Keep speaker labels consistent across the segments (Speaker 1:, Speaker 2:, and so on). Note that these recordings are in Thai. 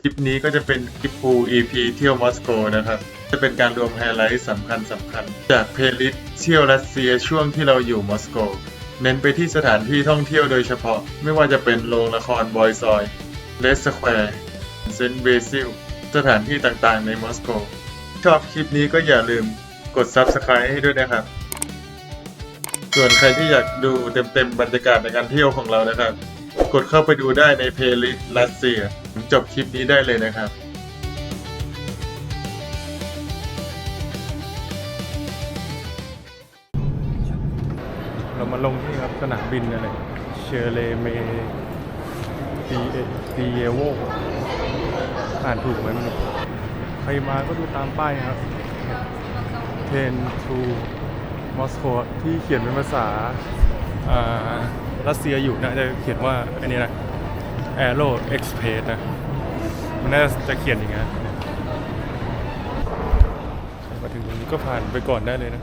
Speaker 1: คลิปนี้ก็จะเป็นคลิปฟูล EP เที่ยวมอสโกนะครับ จะเป็นการรวมไฮไลท์สำคัญสำคัญ จากเพลย์ลิสต์เที่ยวรัสเซียช่วงที่เราอยู่มอสโก เน้นไปที่สถานที่ท่องเที่ยวโดยเฉพาะ ไม่ว่าจะเป็นโรงละครบอยซอยเลสสแควร์เซนต์เบซิลสถานที่ต่างๆในมอสโก ชอบคลิปนี้ก็อย่าลืมกด Subscribe ให้ด้วยนะครับ ส่วนใครที่อยากดูเต็มๆบรรยากาศในการเที่ยวของเรานะครับ กดเข้าไปดูได้ในเพลย์ลิสต์รัสเซีย จบคลิปนี้ได้เลยนะครับ
Speaker 2: เรามาลงที่ครับสนามบินอะไรเชเลเมปีเอปีเยโวอ่านถูกไหมมันใครมาก็ดูตามป้ายนะครับเทนทูมอสโกที่เขียนเป็นภาษาอ่ารัสเซียอยู่นะจะเขียนว่าอันนี้นะ Aero Express นะ มันน่าจะเขียนอย่างนี้นมาถึงตรงนี้ก็ผ่านไปก่อนได้เลยนะ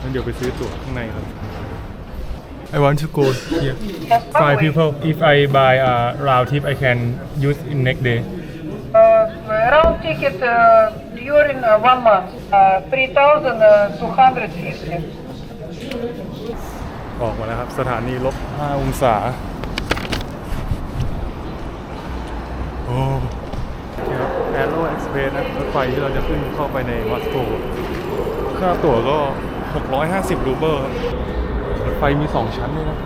Speaker 2: งั้นเดี๋ยวไปซื้อตั๋วข้างในครับ I want to go here five people if I buy a round trip I can use in next day
Speaker 3: Uh, round ticket uh, during uh, one month, uh, 3,250.
Speaker 2: ออกมาแล้วครับ สถานีลบ 5 องศา โอ้นี่ครับ Aero Express นะรถไฟที่เราจะขึ้นเข้าไปในมอสโกค่าตั๋วก็ 650 รูเบิลครับรถไฟมี 2 ชั้นด้วยนะ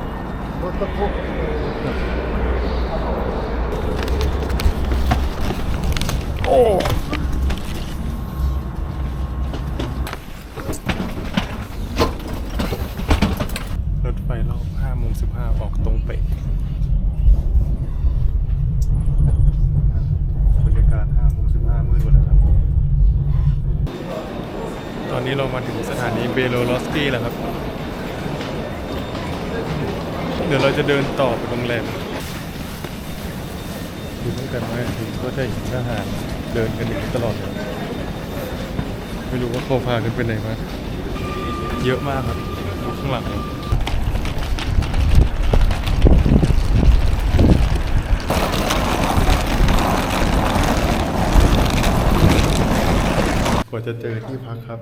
Speaker 2: โอ้ รถไฟรอบ5โมง15 ออกตรงเป๊ะบรรยากาศ5โมง15มืดหมดแล้วครับ ตอนนี้เรามาถึงสถานีเบ โลลอสกี้แล้วครับ เดี๋ยวเราจะเดินต่อไปโรงแรมดูตั้งแต่มาถึงก็จะเห็นทหารเดินกันอย่างนี้ตลอดเลยไม่รู้ว่าเขาพากันไปไหนมาเยอะมากครับดูข้างหลังกว่าจะเจอที่พักครับ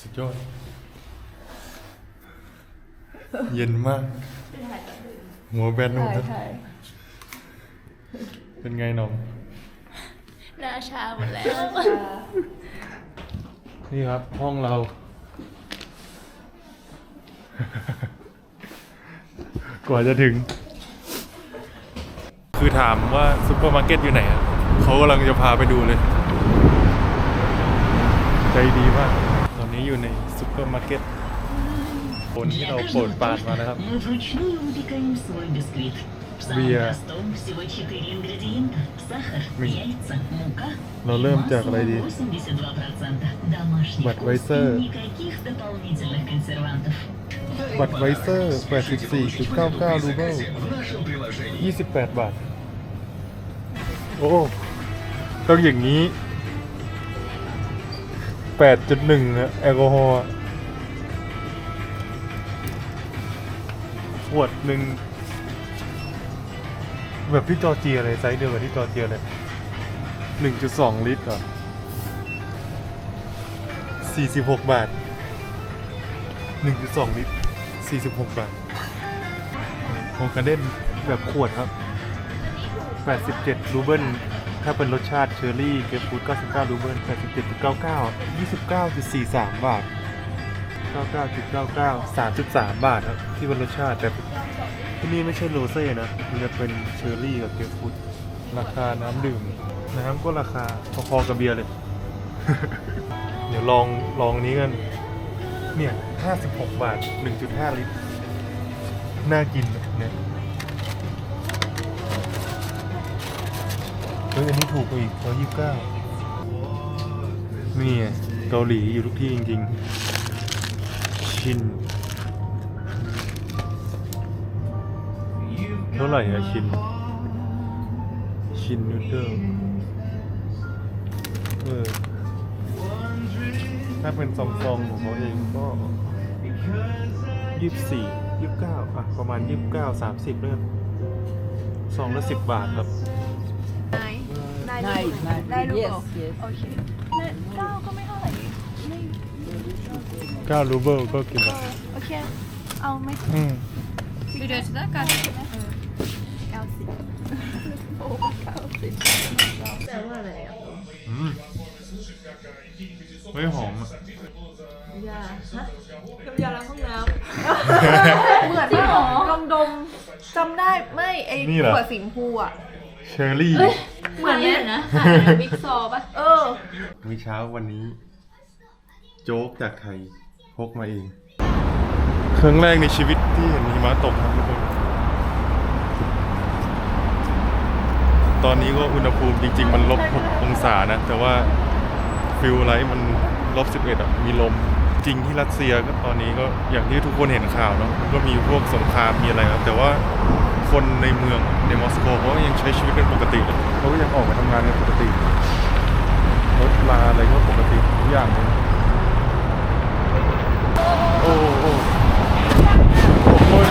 Speaker 2: สุดยอด เย็นมาก หัวแบนหมดแล้วเป็นไงน้อง
Speaker 4: หน้าชาหมดแล้ว
Speaker 2: นี่ครับ ห้องเรา กว่าจะถึง คือถามว่าซุปเปอร์มาร์เก็ตอยู่ไหนอะเขากำลังจะพาไปดูเลย ใจดีมาก ตอนนี้อยู่ในซุปเปอร์มาร์เก็ต คนที่เราโปรดปานมานะครับ
Speaker 5: เบียร์
Speaker 2: มี
Speaker 5: เราเริ่
Speaker 2: ม
Speaker 5: จา
Speaker 2: ก
Speaker 5: อะไร
Speaker 2: ดี
Speaker 5: บัต
Speaker 2: ร
Speaker 5: ไวเซอร์
Speaker 2: บัตรไวเซอร์แปดสิบสี่จุดเก้าเก้ารูเบิลยี่สิบแปดบาท โอ้ ต้องอย่างนี้แปดจุดหนึ่งแอลกอฮอล์ ขวดหนึ่งแบบพี่จอร์เจียเลยไซส์เดียวกับพี่จอร์เจียเลยหนึ่งจุดสองลิตรอะสี่สิบหกบาทหนึ่งจุดสองลิตรสี่สิบหกบาทของกระเด้นแบบขวดครับแปดสิบเจ็ดรูเบิลถ้าเป็นรสชาติเชอร์รี่เกรปฟรูตเก้าสิบเก้ารูเบิลแปดสิบเจ็ดจุดเก้าเก้ายี่สิบเก้าจุดสี่สามบาท 99.99 3.3 บาทครับที่เป็นรสชาติแต่ที่นี่ไม่ใช่โรเซ่นะ มันจะเป็นเชอร์รี่กับเกรปฟรุตราคาน้ำดื่ม น้ำก็ราคาพอๆกับเบียร์เลย เดี๋ยวลองลองนี้กัน เนี่ย 56 บาท 1.5 ลิตร น่ากินนะเนี่ยเฮ้ยอันนี้ถูกกว่าอีก129 นี่ไงเกาหลีอยู่ทุกที่จริง ๆ ชินเท่าไหร่อะชิน ชินนูเดิลเออ ถ้าเป็นซองซองๆของเขาเองก็ยี่สิบสี่ยี่สิบเก้าอะ ประมาณยี่สิบเก้าสามสิบเริ่มซองละสิบบาทครับ
Speaker 4: ได้ได้ได้รูปเหรอโอเคเนี่ยเก้าก็ไม่เท่าไหร่ไม่
Speaker 2: 9รูเบิลก็กินแบบ
Speaker 4: โอเค เอาไหม
Speaker 2: อืม
Speaker 4: ดูเดือดได้กันเก้าสิบโอ้เก้าสิบ
Speaker 2: อืมเฮ้ยหอมอะ
Speaker 6: เหมือนที่หรอลองดมจำได้ไม่ไอ้
Speaker 2: นี่เหรอ
Speaker 6: ขวดสีชมพูอะ
Speaker 2: เชอร์รี่
Speaker 6: เหมือนเนี่ย
Speaker 4: นะบิ๊กซอป่ะ
Speaker 6: เออ
Speaker 2: มื้อเช้าวันนี้ โจ๊กจากไทยพกมาเอง ครั้งแรกในชีวิตที่เห็นหิมะตกครับทุกคนตอนนี้ก็อุณหภูมิจริง ๆ มันลบ6องศานะ แต่ว่าฟิลไลท์มันลบ11อะมีลมจริงที่รัสเซียก็ตอนนี้ก็อย่างที่ทุกคนเห็นข่าวเนาะมันก็มีพวกสงครามมีอะไรครับแต่ว่าคนในเมืองในมอสโกเขาก็ยังใช้ชีวิตกันปกติเลยเขาก็ยังออกมาทำงานกันปกติรถลาอะไรก็ปกติทุกอย่างเลย โอ้โอ้โอ้โอ้ย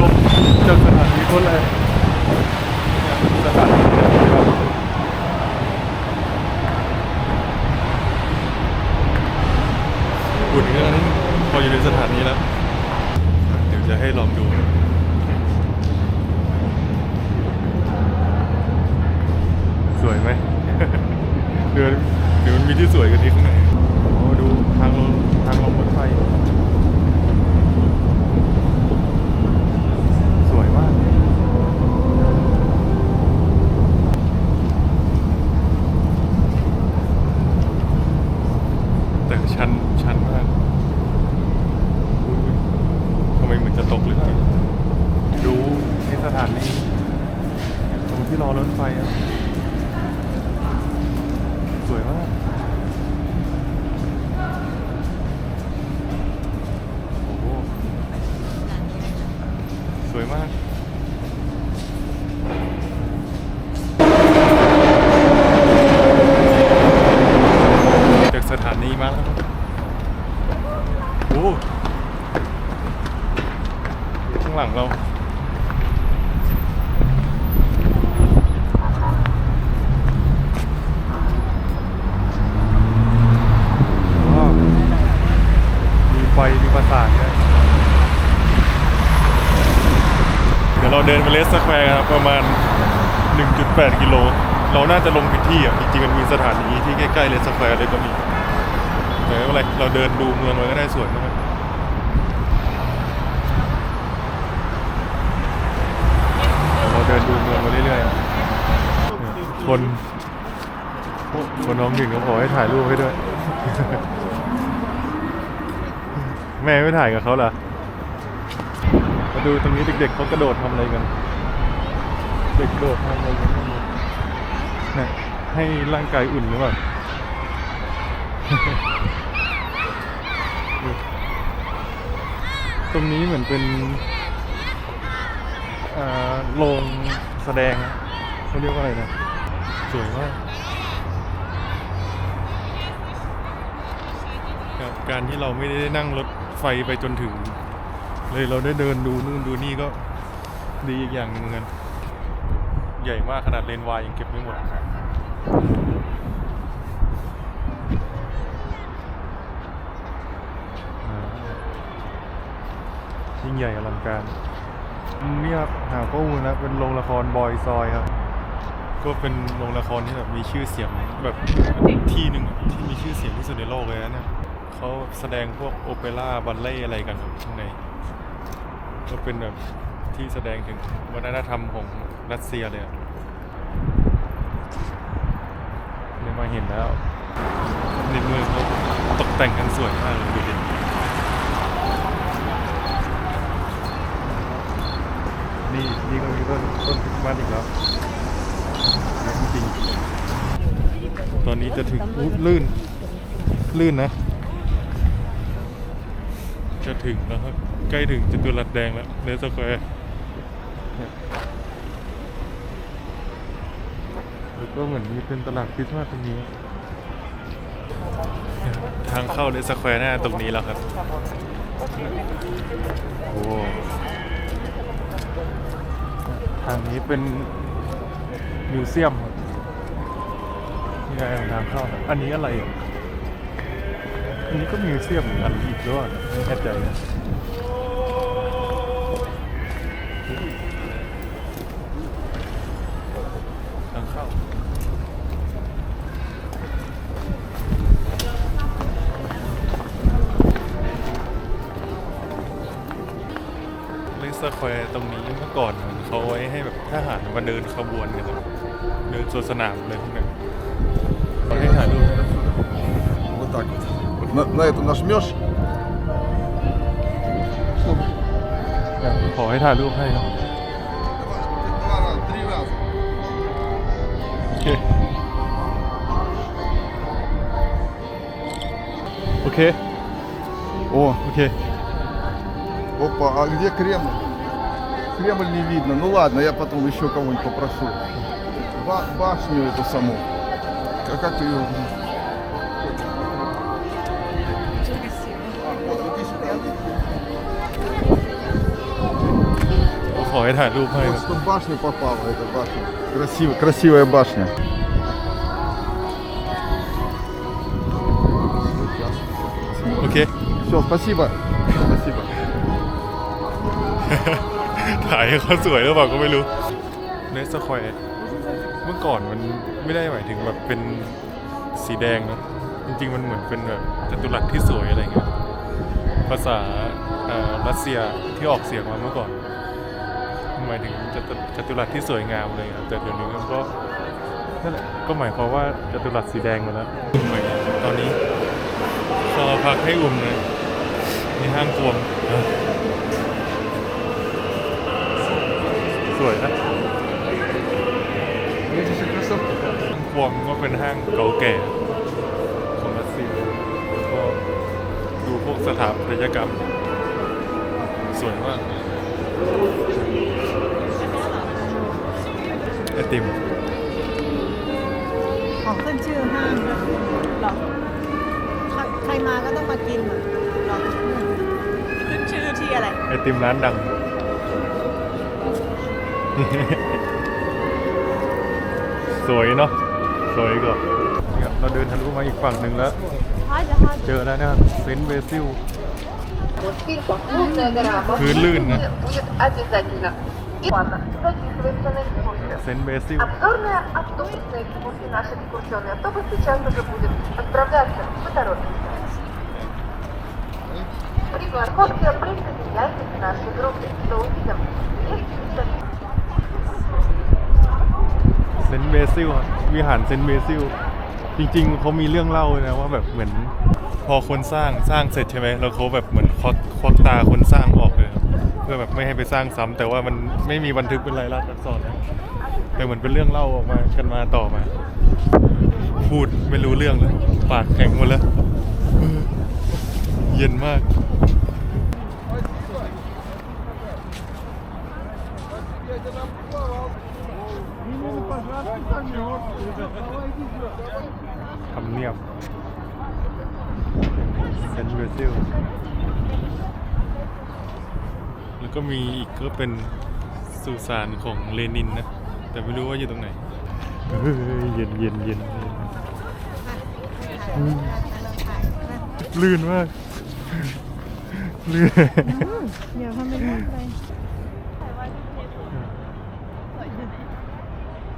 Speaker 2: ลมจากสถานีรแรงเนี่ยสถานีอุ่นขนาดนี้พออยู่ในสถานีแล้ว เดี๋ยวจะให้ลองดูสวยไหมเดี๋ยวเดี๋ยวมันมีที่สวยกว่านี้ข้างในโอ้ดูทางลงทางลงรถไฟ สวยมาก แต่ชันชันมากอุ๊ยทำไมเหมือนจะตกหรือเปล่าดูในสถานีตรงที่รอรถไฟอะ สวยมาก โอ้โห สวยมาก จากสถานีมาแล้วครับโอ้อยู่ข้างหลังเรา อ๋อมี ไฟมีประสาทเดี๋ยวเราเดินไปเลสสแควร์ครับประมาณ 1.8 กิโล เราน่าจะลงผิดที่อะ จริงๆ มันมีสถานีที่ใกล้ๆเลสสแควร์เลยก็มีแต่ไม่เป็นไรเราเดินดูเมืองไว้ก็ได้สวยมากเราเดินดูเมืองไปเรื่อยๆเนี่ยคนคนน้องหนึ่งก็ขอให้ถ่ายรูปให้ด้วย แม่ไม่ถ่ายกับเขาเหรอ มาดูตรงนี้เด็กๆเขากระโดดทำอะไรกัน เด็กกระโดดทำอะไรกันเนี่ยให้ร่างกายอุ่นหรือเปล่าตรงนี้เหมือนเป็นเอ่อโรงแสดงอะเขาเรียกว่าอะไรนะสวยมากกับการที่เราไม่ได้นั่งรถ ไฟไปจนถึง เลยเราได้เดินดูนู่นดูนี่ก็ดีอีกอย่างหนึ่งเหมือนกันใหญ่มากขนาดเลนวายยังเก็บไม่หมดยิ่งใหญ่อลังการนี่ครับหาข้อมูลนะเป็นโรงละครบอยซอยครับ ก็เป็นโรงละครที่แบบมีชื่อเสียงแบบที่หนึ่งที่มีชื่อเสียงที่สุดในโลกเลยนะเนี่ย เขาแสดงพวกโอเปร่าบัลเล่อะไรกันข้างในก็เป็นแบบที่แสดงถึงวัฒนธรรมของรัสเซียเลยอะเลยมาเห็นแล้วในเมืองเขาตกแต่งกันสวยมากเลยดูดินี่นี่ก็มีต้นต้นคริสต์มาสอีกแล้วนะจริงตอนนี้จะถึงลื่น ลื่นนะ จะถึงแล้วครับ ใกล้ถึงจตุรัสแดงแล้วเนสแควร์เนี่ยแล้วก็เหมือนมีเป็นตลาดคริสต์มาสตรงนี้ ทางเข้าเลสแควร์หน้าตรงนี้แล้วครับโอ้ททางนี้เป็นมิวเซียมครับนี่ไงทางเข้า อันนี้อะไรอะ นนี้ก็มิวเซียมเหมือนกันอีกด้วยไม่แน่ใจนะทางเข้าเลสแควร์ตรงนี้เมื่อก่อนเหมือนเขาไว้ให้แบบทหารมาเดินขบวนกันเดินสวนสนามเลยพวกนั้น
Speaker 7: На, на это нажмешь,
Speaker 2: ขอให้ถ่ายรูปให้ครับ
Speaker 7: два раза, три раза.
Speaker 2: โอเค โอเค
Speaker 7: О,
Speaker 2: โอเค
Speaker 7: опа, а где Кремль? Кремль не видно. Ну ладно, я потом еще кого-нибудь попрошу. Ба- башню эту саму. Как, как ее?
Speaker 2: ขอให้ถ่ายรูปให้ค
Speaker 7: Вот
Speaker 2: รับ
Speaker 7: что в башню попала, эта башня. Красивая, красивая башня.
Speaker 2: โอเค
Speaker 7: Все, спасибо. Спасибо.
Speaker 2: ถ่ายให้เขาสวยหรือเปล่าก็ไม่รู้เลสแควร์เมื่อก่อนมันไม่ได้หมายถึงแบบเป็นสีแดงนะจริง ๆ มันเหมือนเป็นแบบจัตุรัสที่สวยอะไรเงี้ยภาษาเอ่อรัสเซียที่ออกเสียงมาเมื่อก่อนหม ายถึงจัตุรัสที่สวยงามเลยครับแต่เดี๋ยวนี้ก็นั่นก็หมายความว่าจัตุรัสสีแดงหมดแล้วอุ่ตอนนี้สอพักให้อุ่มเลยมีห้างรวมสวยนะห้างรวมก็เป็นห้างเก่าแก่ของรัสเซียแก็ดูพวกสถาปัตยกรรม สวยมาก ไอติม
Speaker 6: ของขึ้นชื่อห้างเหรอใครใครมาก็ต้องมากินเหรอเหรอขึ้นชื่อที่อะไร
Speaker 2: ไอติมร้านดัง สวยเนาะสวยก็นี่ครับเราเดินทะลุมาอีกฝั่งหนึ่งแล้ว เจอแล้วนะครับเซนต์เบซิล พื้นลื่นนะ
Speaker 3: Будет обязательно. И ладно, записывается на экскурсию.
Speaker 2: เซนต์เบซิล
Speaker 3: Обзорная автобусная экскурсия, наш экскурсионный автобус сейчас уже будет отправляться. Поторопимся. При парковке присоединяйтесь к нашей группе. До увидим. Есть
Speaker 2: เซนต์เบซิลครับวิหารเซนต์เบซิล จริงๆ เขามีเรื่องเล่านะว่าแบบเหมือนพอคนสร้างสร้างเสร็จใช่ไหมแล้วเขาแบบเหมือนควักควักตาคนสร้างออกเลยครับ ย เพื่อแบบไม่ให้ไปสร้างซ้ำแต่ว่ามันไม่มีบันทึกเป็นลายลักษณ์อักษรนะแต่เหมือนเป็นเรื่องเล่าออกมากันมาต่อมา พูดไม่รู้เรื่องแล้วปากแข็งหมดแล้วเย็นมากทำเนียบเซนต์เบซิล แล้วก็มีอีกก็เป็นสุสานของเลนินนะ แต่ไม่รู้ว่าอยู่ตรงไหนเฮ้ยเย็นเย็นเย็นเย็นอืมลื่นมากลื่น
Speaker 6: เดี๋ยวทำเป็นรูปเลย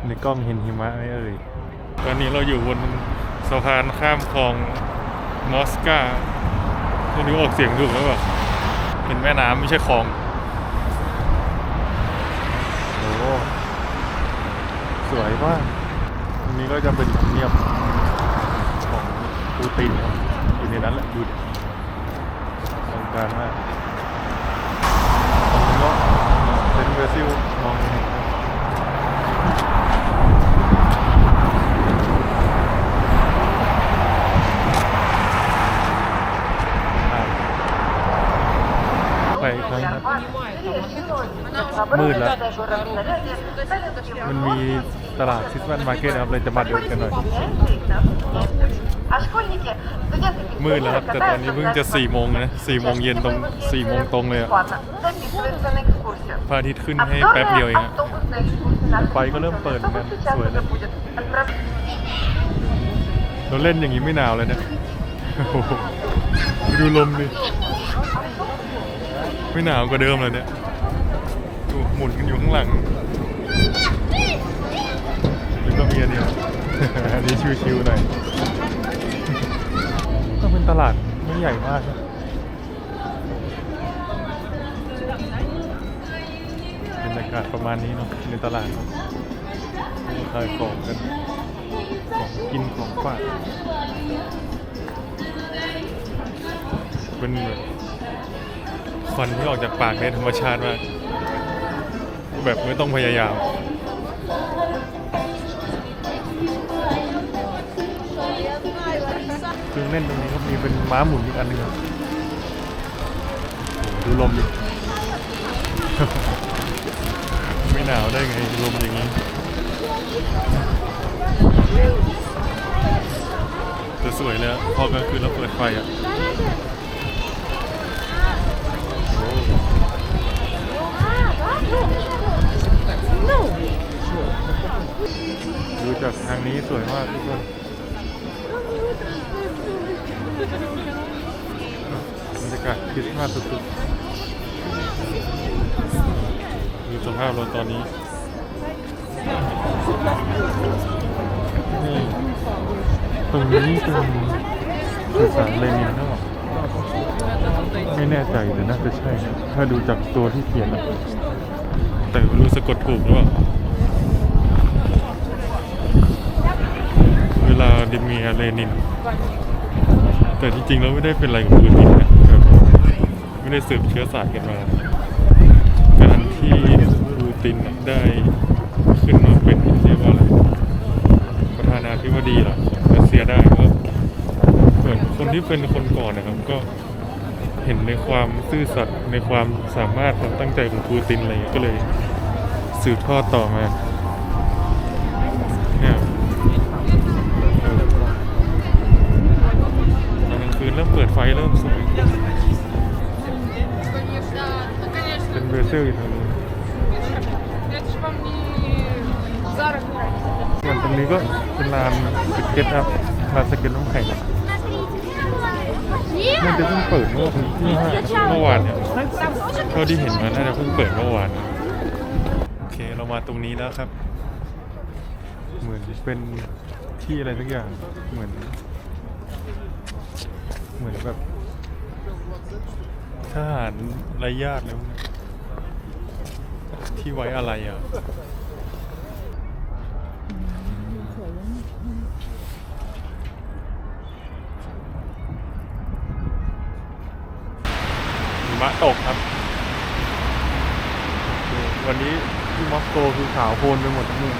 Speaker 2: ในกล้องเห็นหิมะไหมเอ่ย ตอนนี้เราอยู่บนสะพานข้ามคลองมอสกาไม่รู้ออกเสียงถูกหรือเปล่าเป็นแม่น้ำไม่ใช่คลอง โอ้ สวยมากตรงนี้ก็จะเป็นเนียบของปูตินอยู่ในนั้นแหละดูดิตรงกลางมากตรงนี้ก็เป็นเบราซิลมองเห็นครับ ไปอีกครั้งครับ มืดแล้ว มันมีตลาดซิส แว่นมาร์เก็ตนะครับเลยจะมาดูกันหน่อย มืดแล้วครับแต่ตอนนี้เพิ่งจะ4ี่โมงนะสี่โมงเย็นตรง4ี่โมงตรงเลยอะพระอาทิตย์ขึ้นให้แป๊บเดียวเองอะ
Speaker 3: ไฟก็
Speaker 2: เริ่ม
Speaker 3: เปิด
Speaker 2: แล้
Speaker 3: วนกัสวย
Speaker 2: เลยเราเล่นอย่างนี้ไม่หนาวเลยนะดูลมดิไม่หนาวกว่าเดิมเลยเนี่ยหมุนกันอยู่ข้างหลัง อันนี้ชิวๆหน่อยก็เป็นตลาดไม่ใหญ่มากนะบรรยากาศประมาณนี้เนาะในตลาดขายของกันของกินของฝากเป็นแบบควันที่ออกจากปากในธรรมชาติมากแบบไม่ต้องพยายาม เครื่องเล่นตรงนี้ครับมีเป็นม้าหมุนอีกอันหนึงครับดูลมดิไม่หนาวได้ไงลมอย่างนี้จะสวยเลยพอกลางคืนแล้วเปิดไฟอะ มาสสุดๆดูสภาพเราตอนนี้นี่ตรงนี้เป็นสุสานเลนินหรือเปล่าไม่แน่ใจแต่น่าจะใช่นะถ้าดูจากตัวที่เขียนนะแต่ไม่รู้สะกดถูกหรือเปล่าเวลาดิเมียร์เลนิน แต่จริงๆแล้วไม่ได้เป็นอะไรกับพื้นดินนะ ไม่ได้สืบเชื้อสายกันมา การที่ปูตินได้ขึ้นมาเป็นเรียกว่าอะไรประธานาธิบดีหรอรัสเซียได้ก็เหมือนคนที่เป็นคนก่อนนะครับก็เห็นในความซื่อสัตย์ในความสามารถความตั้งใจของปูตินอะไรเงี้ก็เลยสืบทอดต่อมาตอนกลางคืนเริ่มเปิดไฟเริ่มส วยเป็นเบอร์เซลอยู่ทางนู้นส่วนตรงนี้ก็เป็นลานสเก็ตครับลานสเก็ตน้ำแข็งมันจะเพิ่งเปิดเมื่อวันที่ห้าเมื่อวานเนี่ยเท่าที่เห็นมาน่าจะเพิ่งเปิดเมื่อวานโอเคเรามาตรงนี้แล้วครับ เหมือนเป็นที่อะไรสักอย่างเหมือน เหมือนแบบทหารไรญาติแล้วะ ที่ไว้อะไรอะหิมะตกครับ วันนี้ที่มอสโกคือขาวโพลนไปหมดทั้งเมือง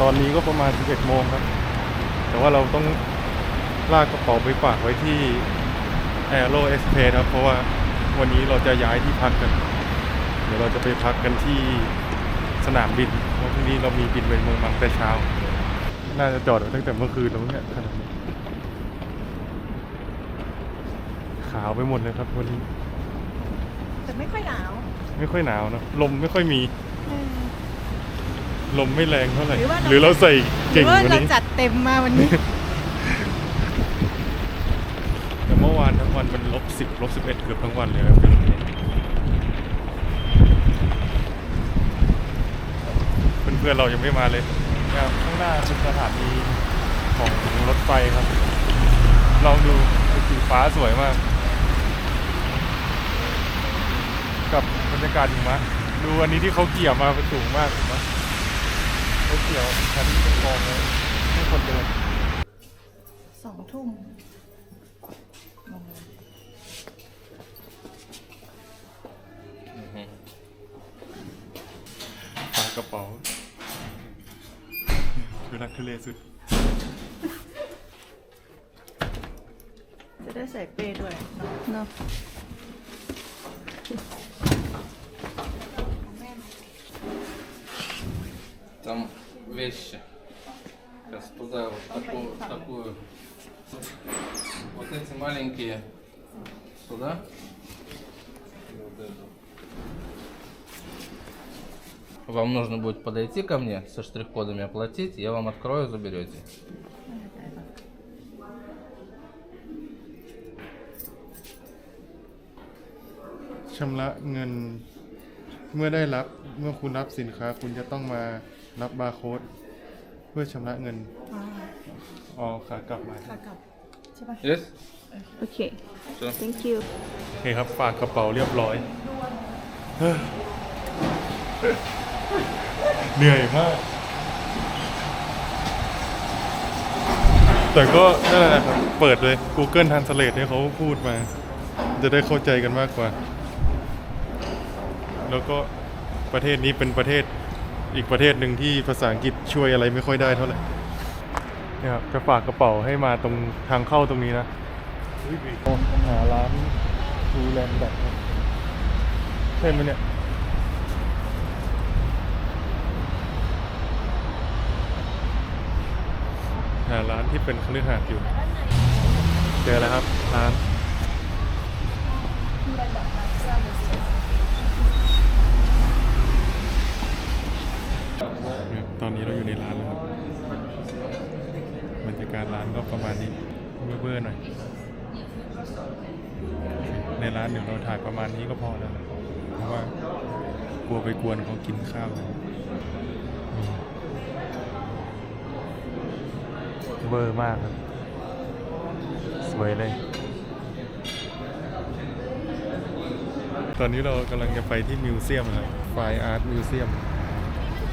Speaker 2: ตอนนี้ก็ประมาณ 11 โมงครับ แต่ว่าเราต้องลากกระเป๋าไปฝากไว้ที่ Aero Express ครับ เพราะว่า วันนี้เราจะย้ายที่พักกัน เดี๋ยวเราจะไปพักกันที่สนามบินเพราะพรุ่งนี้เรามีบินไปเมืองมังแต่เช้า น่าจะจอดไว้ตั้งแต่เมื่อคืนแล้วเนี่ยขนาดนี้ขาวไปหมดเลยครับวันนี้
Speaker 6: แต่ไม่ค่อยหนาว
Speaker 2: ไม่ค่อยหนาวนะลมไม่ค่อยมี ลมไม่แรงเท่าไหร่
Speaker 6: หรือว่าเรา
Speaker 2: หรือเราใส่
Speaker 6: หรื
Speaker 2: เก่ง
Speaker 6: อกว่า
Speaker 2: ว่า
Speaker 6: เรา
Speaker 2: นี้
Speaker 6: จัดเต็มมาวันนี้
Speaker 2: แต่เมื่อ วันมันลบสิบลบสิบเอ็ดเกือบทั้งวันเลยครับเป็นเพื่อนๆเรายังไม่มาเลยข้างหน้าเป็นสถานีของรถไฟครับ ลองดูสีฟ้าสวยมาก กับบรรยากาศหิมะดูอันนี้ที่เขาเกี่ยวมาเป็นสูงมากเห็นไหมเขาเกี่ยวชั้นเป็นกองเลยให้คนเดิน
Speaker 6: สองทุ่ม
Speaker 2: กกระเป๋าดูรักทะเลสุด
Speaker 6: จะได้ใส่เป้ด้วยเนาะ
Speaker 8: Там вещи. Сейчас туда вот такую, такую. Вот эти маленькие сюда. вам нужно будет подойти ко мне со штрих-кодами оплатить, я вам открою, заберете.
Speaker 2: ชำระเงิน เมื่อได้รับเมื่อคุณรับสินค้า คุณจะต้องมารับบาร์โค้ดเพื่อชำระเงิน อ๋อขากลับมา
Speaker 6: ขากลับ ใช่ปะ
Speaker 8: Есть?
Speaker 4: Okay.
Speaker 8: Всё.
Speaker 4: Thank you.
Speaker 2: โอเคครับ ฝากกระเป๋าเรียบร้อย เหนื่อยมาก แต่ก็นั่นแหละครับ เปิดเลย Google Translate ให้เขาพูดมา จะได้เข้าใจกันมากกว่า แล้วก็ประเทศนี้เป็นประเทศอีกประเทศหนึ่งที่ภาษาอังกฤษช่วยอะไรไม่ค่อยได้เท่าไหร่เนี่ยครับจะฝากกระเป๋าให้มาตรงทางเข้าตรงนี้นะหาร้านดูแลนด์แบบใช่ไหมเนี่ย หาร้านที่เป็นคฤหาสน์อยู่ เจอแล้วครับร้านตอนนี้เราอยู่ในร้านแล้วครับบรรยากาศร้านก็ประมาณนี้เบื่อๆหน่อย ในร้านเดี๋ยวเราถ่ายประมาณนี้ก็พอแล้ว เพราะว่ากลัวไปกวนเขากินข้าวนอื เวอร์มากครับ สวยเลย ตอนนี้เรากำลังจะไปที่มิวเซียมนะครับไฟอาร์ตมิวเซียม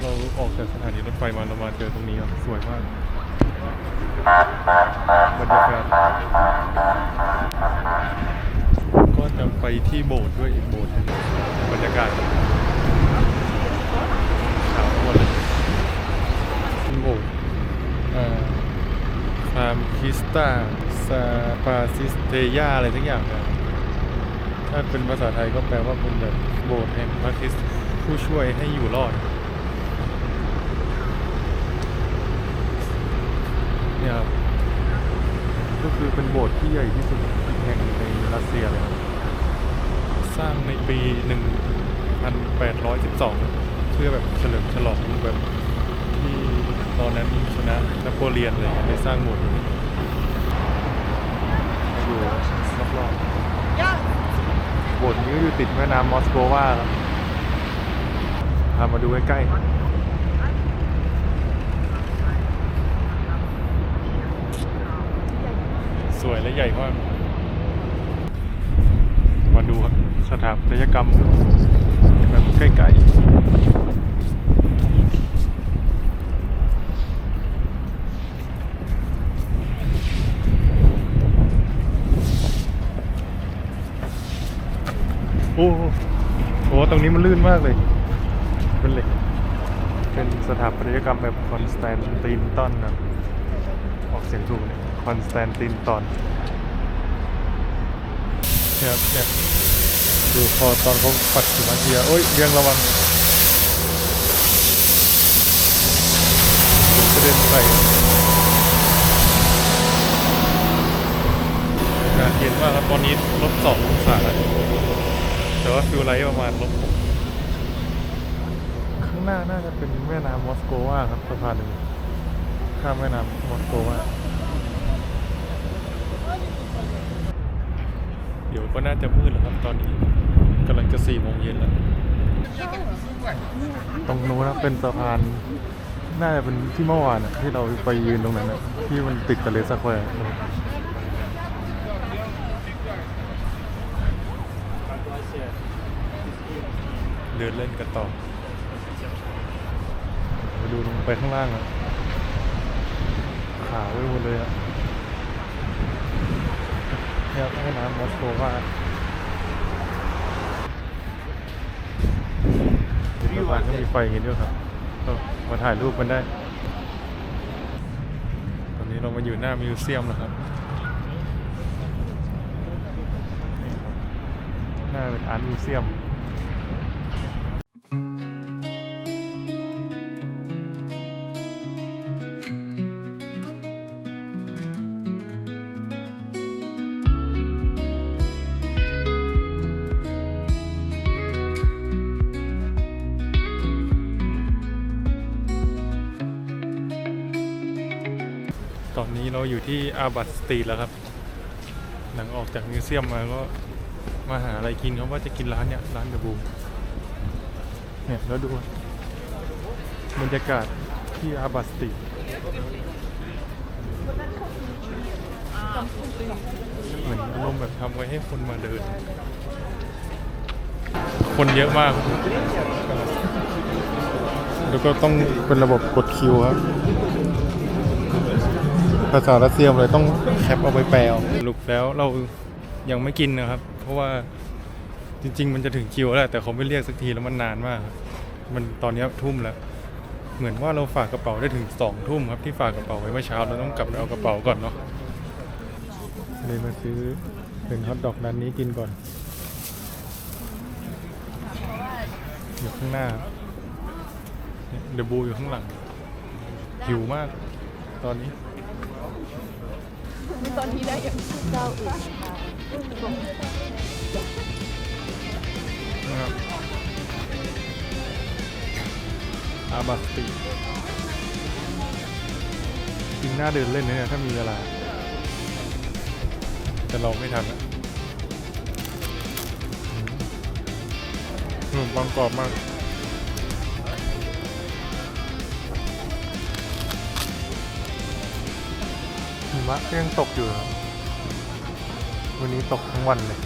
Speaker 2: เราออกจากสถานีรถไฟมาเรามาเจอตรงนี้ครับ สวยมากบรรยากาศก็จะไปที่โบสถ์ด้วยอีกโบสถ์บรรยากาศขาวหมดเลยโบสถ์าร์มคิสตาซาปาซิสเตยาอะไรทั้งอย่างเนี่ยถ้าเป็นภาษาไทยก็แปลว่าเป็นแบบโบสถ์แห่งพระคริสต์ผู้ช่วยให้อยู่รอด เนี่ยครับก็คือเป็นโบสถ์ที่ใหญ่ที่สุดอีกแห่งในรัสเซียเลยครับ สร้างในปี 1812 เพื่อแบบเฉลิมฉลองแบบ ตอนนั้นชนะนโปเลียนเลยไปสร้างโบสถ์นี้อยู่รอบๆโบสถ์นี้อยู่ติดแม่น้ำมอสโกวาครับพามาดูใกล้ๆสวยและใหญ่มาก มาดูครับสถาปัตยกรรมแบบใกล้ๆ โอ้โหโอ้ตรง นี้มันลื่นมากเลย เป็นเหล็ก เป็นสถาปัตยกรรมแบบคอนสแตนตินตันนะออกเสียงถูกเนี่ยคอนสแตนตินตอนเนี่ยครับเนี่ยดูพอตอนเขาปัดหิมะเทียโอ้ยเรียงระวังเดี๋ยวกระเด็นใส่อากาศเย็นมากครับตอนนี้ลบสององศาแล้ว แต่ว่าฟิลไลท์ประมาณลบหกข้างหน้าน่าจะเป็นแม่น้ำมอสโกวาครับสะพานหนึ่งข้ามแม่น้ำมอสโกวาเดี๋ยวก็น่าจะมืดแล้วครับตอนนี้กำลังจะสี่โมงเย็นแล้ว ตรงนู้นนะเป็นสะพานน่าจะเป็นที่เมื่อวานอะที่เราไปยืนตรงนั้นอะที่มันติดกับเลสแควร์เดินเล่นกันต่อมาดูลงไปข้างล่างอะขาวไปหมดเลยอะเนี่ยแม่น้ำมอสโกวาสะพานก็มีไฟอย่างนี้ด้วยครับก็มาถ่ายรูปกันได้ ตอนนี้เรามาอยู่หน้ามิวเซียมแล้วครับนี่ครับหน้าเป็นอาร์ตมิวเซียม อยู่ที่อาบัตสตรีแล้วครับ หลังออกจากมิวเซียมมาก็มาหาอะไรกินเขาว่าจะกินร้านเนี่ยร้านเดอะบูมเนี่ยแล้วดูบรรยากาศที่อาบัตสตรีเหมือนอารมณ์แบบทำไว้ให้คนมาเดิน คนเยอะมาก แล้วก็ต้องเป็นระบบกดคิวครับ ภาษารัสเซียเลยต้องแคปเอาไปแปลเอาสรุปแล้วเรายังไม่กินนะครับ เพราะว่าจริง ๆ มันจะถึงคิวแล้วแหละแต่เขาไม่เรียกสักทีแล้วมันนานมากครับมันตอนนี้ทุ่มแล้ว เหมือนว่าเราฝากกระเป๋าได้ถึงสองทุ่มครับที่ฝากกระเป๋าไว้เมื่อเช้าเราต้องกลับไปเอากระเป๋าก่อนเนาะเลยมาซื้อเป็นฮอทดอกร้านนี้กินก่อนอยู่ข้างหน้าเดบูอยู่ข้างหลังหิวมาก ตอนนี้
Speaker 4: ตอนนี้ได้ยังเจ้าอื่น
Speaker 2: นะครับอาบัสตีจริงน่าเดินเล่นนะเนี่ยถ้ามีเวลา แต่เราไม่ทันอะอืมขนมปังกรอบมาก มะก็ยังตกอยู่ครับวันนี้ตกทั้งวันเลย